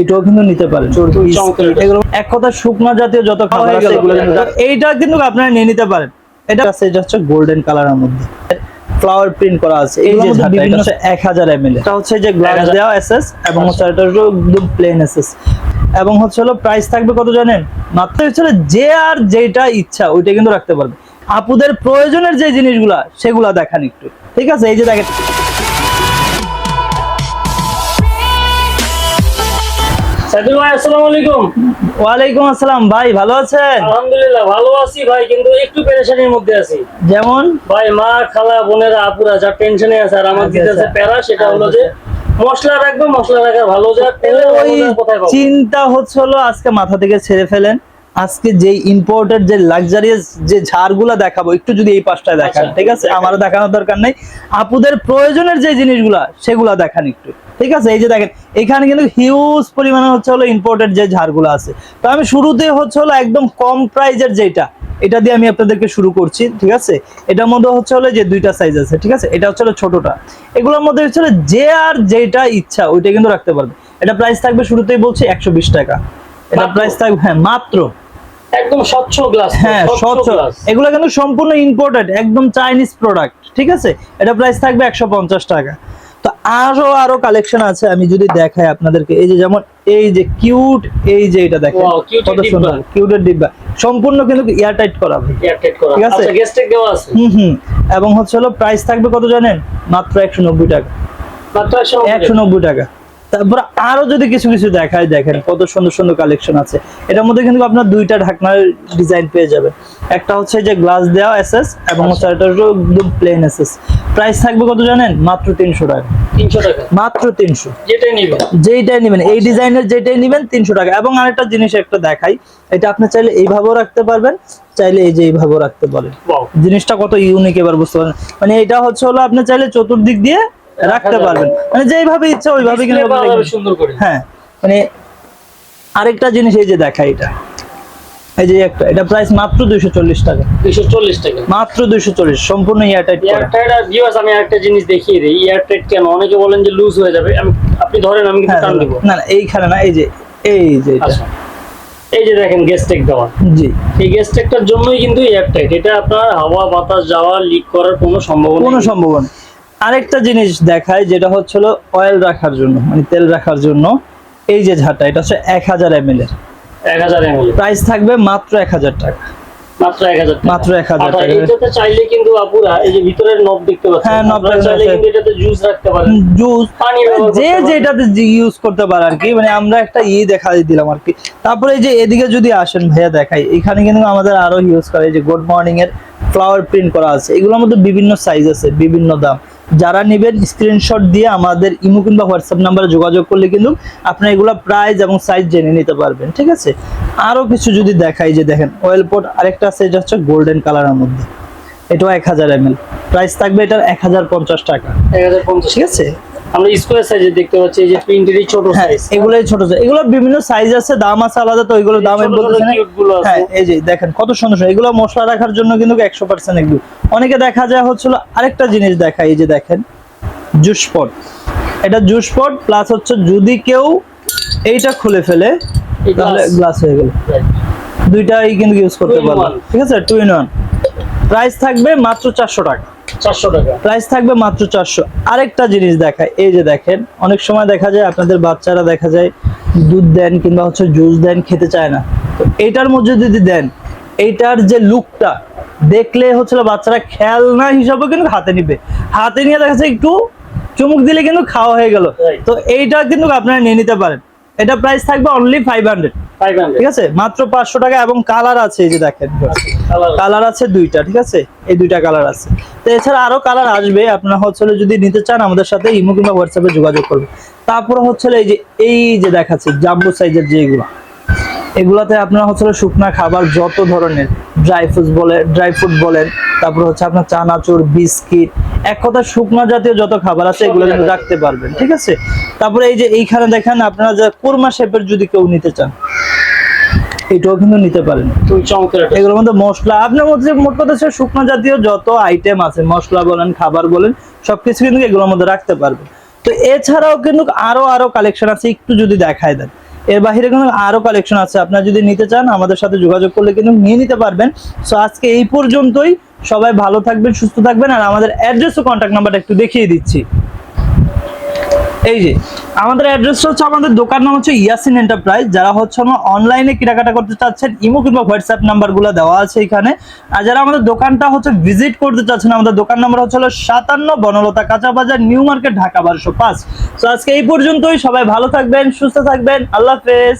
এটাও কিন্তু নিতে পারেন। এক কথা শুকনো জাতীয় যত খাবার আছে এইটা কিন্তু আপনারা নিয়ে নিতে পারেন। এটা আছে এটা হচ্ছে গোল্ডেন কালারের মধ্যে। ফ্লাওয়ার প্রিন্ট করা আছে। এই যে বিভিন্ন এটা এক হাজার এম এটা হচ্ছে যে গ্লাস দেওয়া এসএস এবং হচ্ছে এটা একদম প্লেন এসএস এবং হচ্ছে হলো প্রাইস থাকবে কত জানেন? মাত্র হচ্ছে যে আর যেটা ইচ্ছা ওইটা কিন্তু রাখতে পারবে। আপুদের প্রয়োজনের যে জিনিসগুলা সেগুলা দেখান একটু। ঠিক আছে? এই যে দেখেন। সাইদুল ভাই আসসালামু আলাইকুম। ওয়ালাইকুম আসসালাম। ভাই ভালো আছেন? আলহামদুলিল্লাহ ভালো আছি ভাই কিন্তু একটু পেরেশানির মধ্যে আছি। যেমন? ভাই মা খালা বোনেরা আপুরা যা টেনশনে আছে আর আমার আচ্ছা, দিতেছে আচ্ছা। প্যারা সেটা হলো যে মশলা রাখবে মশলা রাখা ভালো যা তেলে ওই চিন্তা হচ্ছে হলো আজকে মাথা থেকে ছেড়ে ফেলেন। আজকে যে ইম্পোর্টেড যে লাক্সারিয়াস যে ঝাড়গুলা দেখাবো একটু যদি এই পাশটায় দেখান আচ্ছা, ঠিক আছে? দেখান। আমার দেখানোর দরকার নেই। আপুদের প্রয়োজনের যে জিনিসগুলা সেগুলা দেখান একটু ঠিক আছে? এই যে দেখেন এখানে কিন্তু হিউজ পরিমাণে হচ্ছে হলো ইম্পোর্টেড যে ঝাড়গুলো আছে। তো আমি শুরুতে হচ্ছে হলো একদম কম প্রাইজের যেটা এটা দিয়ে আমি আপনাদেরকে শুরু করছি ঠিক আছে? এটার মধ্যে হচ্ছে হলো যে দুইটা সাইজ আছে ঠিক আছে? এটা হচ্ছে হলো ছোটটা। এগুলোর মধ্যে হচ্ছে হলো যে আর যেটা ইচ্ছা ওইটা কিন্তু রাখতে পারবে। এটা প্রাইস থাকবে শুরুতেই বলছি একশো বিশ টাকা। এটা? প্রাইস থাকবে হ্যাঁ মাত্র। একদম স্বচ্ছ গ্লাস হ্যাঁ স্বচ্ছ এগুলো কিন্তু সম্পূর্ণ ইম্পোর্টেড একদম চাইনিজ প্রোডাক্ট ঠিক আছে? এটা প্রাইস থাকবে একশো পঞ্চাশ টাকা। তো আরও আরও কালেকশন আছে আমি যদি দেখাই আপনাদেরকে। এই যে যেমন এই যে কিউট এই যে এটা দেখেন কত সুন্দর কিউটের ডিব্বা। সম্পূর্ণ কিন্তু করা ভাই। এয়ারটাইট করা। ঠিক আছে? আচ্ছা দেওয়া আছে। হুম হুম। এবং হচ্ছে হলো প্রাইস থাকবে কত জানেন? মাত্র একশো নব্বই টাকা। মাত্র একশো একশো নব্বই টাকা। তারপর আরও যদি কিছু কিছু দেখায় দেখেন কত সুন্দর সুন্দর কালেকশন আছে। এটার মধ্যে কিন্তু আপনার দুইটা ঢাকনার ডিজাইন পেয়ে যাবেন। একটা হচ্ছে যে গ্লাস দেওয়া এসএস এবং হচ্ছে এটা একদম প্লেন এসএস প্রাইস থাকবে কত জানেন? মাত্র তিনশো টাকা। তিনশো টাকা। মাত্র তিনশো। যেটাই নিবে যেইটাই নেবেন এই ডিজাইনের যেটাই নেবেন তিনশো টাকা। এবং আরেকটা জিনিস একটা দেখাই এটা আপনি চাইলে এইভাবেও রাখতে পারবেন চাইলে এই যে এইভাবেও রাখতে পারেন। জিনিসটা কত ইউনিক এবার বুঝতে পারেন মানে এটা হচ্ছে হলো আপনি চাইলে চতুর্দিক দিয়ে রাখতে পারবেন। মানে যেইভাবে ইচ্ছা ওইভাবে কিন্তু রেখে- সুন্দর করে হ্যাঁ মানে আরেকটা জিনিস এই যে দেখা এটা। এই যে একটা এটা প্রাইস মাত্র দুইশো চল্লিশ টাকা। দুইশো চল্লিশ টাকা। মাত্র দুইশো চল্লিশ সম্পূর্ণ এয়ারটাইট এয়ারটাইট আর ভিউয়ার্স আমি একটা জিনিস দেখিয়ে দিই এয়ারটাইট কেন? অনেকে বলেন যে লুজ হয়ে যাবে। আমি আপনি ধরেন আমি কিন্তু হ্যাঁ টান দিব। না না এইখানে না এই যে এই যে এটা। আচ্ছা। এই যে দেখেন গেস্টেক দেওয়া। জি। এই গেস্টেকটার জন্যই কিন্তু এয়ারটাইট এটা আপনার হাওয়া বাতাস যাওয়া লিক করার কোনো সম্ভাবনা কোনো। সম্ভাবনা আরেকটা জিনিস দেখায় যেটা হচ্ছে হলো অয়েল রাখার জন্য মানে তেল রাখার জন্য। এই যে ঝাঁটা এটা হচ্ছে এক হাজার এম এল এর। এক হাজার এমএল প্রাইস থাকবে মাত্র এক হাজার টাকা। মাত্র এক হাজার মাত্র 1000 টাকা। এটাতে চাইলে কিন্তু আপুরা এই যে ভিতরের নব দেখতে পাচ্ছেন হ্যাঁ, knob চাইলে কিন্তু এটাতে জুস রাখতে পারেন। জুস পানি যে যেটাতে ইউজ করতে পারে আর কি মানে আমরা একটা ই দেখা দিলাম আর কি। তারপরে এই যে এদিকে যদি আসেন ভাইয়া দেখাই এখানে কিন্তু আমাদের আরও ইউজ করে এই যে গুড মর্নিং এর ফ্লাওয়ার প্রিন্ট করা আছে। এগুলোর মধ্যে বিভিন্ন সাইজ আছে বিভিন্ন দাম। যারা নেবেন স্ক্রিনশট দিয়ে আমাদের ইমো কিংবা হোয়াটসঅ্যাপ নাম্বারে যোগাযোগ করলে কিন্তু আপনার এগুলো প্রাইস এবং সাইজ জেনে নিতে পারবেন ঠিক আছে? আরও কিছু যদি দেখাই যে দেখেন অয়েল পট আরেকটা আছে এটা হচ্ছে গোল্ডেন কালারের মধ্যে। এটাও এক হাজার এম প্রাইস থাকবে এটার এক হাজার পঞ্চাশ টাকা। ঠিক আছে? আমরা স্কোয়ার সাইজে দেখতে পাচ্ছি এই যে প্রিন্টেরই ছোট হ্যাঁ সাইজ এগুলোই ছোট size। এগুলো বিভিন্ন সাইজ আছে দাম আছে আলাদা তো ওইগুলো দাম। হ্যাঁ এই যে দেখেন কত সুন্দর সুন্দর। এগুলো মশলা রাখার জন্য কিন্তু একশো পার্সেন্ট এগুলো। অনেকে দেখা যায় হচ্ছিল আরেকটা জিনিস দেখা এই যে দেখেন জুস পট এটা জুস পট প্লাস হচ্ছে যদি কেউ এইটা খুলে ফেলে তাহলে গ্লাস হয়ে গেল। দুইটাই কিন্তু ইউজ করতে পারবে। ঠিক আছে? টু ইন ওয়ান প্রাইস থাকবে মাত্র চারশো টাকা। চারশো টাকা। প্রাইস থাকবে মাত্র চারশো। আরেকটা জিনিস দেখায় এই যে দেখেন অনেক সময় দেখা যায় আপনাদের বাচ্চারা দেখা যায় দুধ দেন কিংবা হচ্ছে জুস দেন খেতে চায় না। তো এইটার মধ্যে যদি দেন এইটার যে লুকটা দেখলে হচ্ছে বাচ্চারা খেলনা হিসাবে কিন্তু হাতে নিবে। হাতে নিয়ে দেখা যায় একটু চুমুক দিলে কিন্তু খাওয়া হয়ে গেল। তো এইটা কিন্তু আপনারা নিয়ে নিতে পারেন। এটা প্রাইস থাকবে only five hundred five hundred ঠিক আছে? মাত্র পাঁচশো টাকা এবং কালার আছে এই যে দেখেন। কালার আছে। দুইটা ঠিক আছে? এই দুইটা কালার আছে। তো এছাড়া আরও কালার আসবে আপনারা হচ্ছে যদি নিতে চান আমাদের সাথে ইমো কিংবা হোয়াটসঅ্যাপে যোগাযোগ করবে তারপর হচ্ছে এই যে এই যে দেখাচ্ছে জাম্বো সাইজের যে এগুলো এগুলাতে আপনারা হচ্ছে শুকনা খাবার যত ধরনের ড্রাই ফ্রুটস বলে ড্রাই ফ্রুট বলেন তারপর হচ্ছে আপনার চানাচুর বিস্কিট এক কথা শুকনো জাতীয় যত খাবার আছে এগুলো কিন্তু রাখতে পারবেন ঠিক আছে? তারপরে এই যে এইখানে দেখেন আপনারা যে কোরমা শেপের যদি কেউ নিতে চান এটাও কিন্তু নিতে পারেন। এগুলোর মধ্যে মশলা। আপনার মধ্যে মোট কথা শুকনো জাতীয় যত আইটেম আছে মশলা বলেন খাবার বলেন সবকিছু কিন্তু এগুলোর মধ্যে রাখতে পারবে। তো এছাড়াও কিন্তু আরও আরও কালেকশন আছে একটু যদি দেখায় দেন। এর বাইরে কিন্তু আরও কালেকশন আছে। আপনারা যদি নিতে চান আমাদের সাথে যোগাযোগ করলে কিন্তু নিয়ে নিতে পারবেন। সো আজকে এই পর্যন্তই। সবাই ভালো থাকবেন সুস্থ থাকবেন। আর আমাদের অ্যাড্রেস ও কন্ট্যাক্ট নাম্বারটা একটু দেখিয়ে দিচ্ছি। এই যে আমাদের অ্যাড্রেসটা হচ্ছে আমাদের দোকান নাম হচ্ছে ইয়াসিন এন্টারপ্রাইজ যারা হচ্ছে অনলাইনে কেনাকাটা করতে চাচ্ছেন, ইমো কিংবা হোয়াটসঅ্যাপ নাম্বারগুলো দেওয়া আছে এখানে। আর যারা আমাদের দোকানটা হচ্ছে ভিজিট করতে চাচ্ছেন, আমাদের দোকান নাম্বার হচ্ছে হলো সাতান্ন বনলতা কাঁচা বাজার, নিউ মার্কেট, ঢাকা বারোশো পাঁচ। তো আজকে এই পর্যন্তই, সবাই ভালো থাকবেন, সুস্থ থাকবেন, আল্লাহ হাফেজ।